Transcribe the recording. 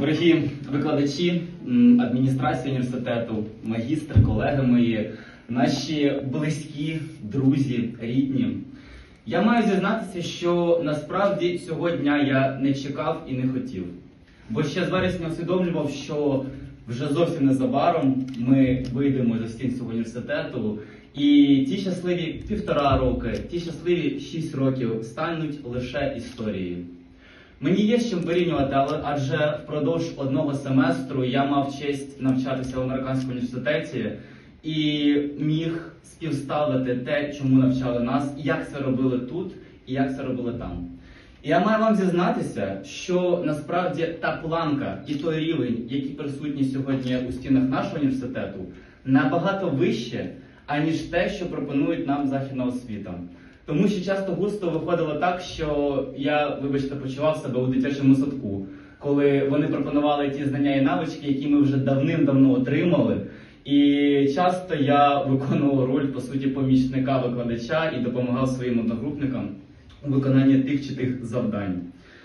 Дорогі викладачі, адміністрація університету, магістри, колеги мої, наші близькі, друзі, рідні. Я маю зізнатися, що насправді цього дня я не чекав і не хотів. Бо ще з вересня усвідомлював, що вже зовсім незабаром ми вийдемо за стін цього університету, і ті щасливі півтора роки, ті щасливі шість років стануть лише історією. Мені є з чим порівнювати, але адже впродовж одного семестру я мав честь навчатися в американському університеті і міг співставити те, чому навчали нас, як це робили тут, і як це робили там. І я маю вам зізнатися, що насправді та планка і той рівень, який присутній сьогодні у стінах нашого університету, набагато вище, аніж те, що пропонують нам західна освіта. Тому що часто густо виходило так, що я, вибачте, почував себе у дитячому садку, коли вони пропонували ті знання і навички, які ми вже давним-давно отримали. І часто я виконував роль, по суті, помічника викладача і допомагав своїм одногрупникам у виконанні тих чи тих завдань.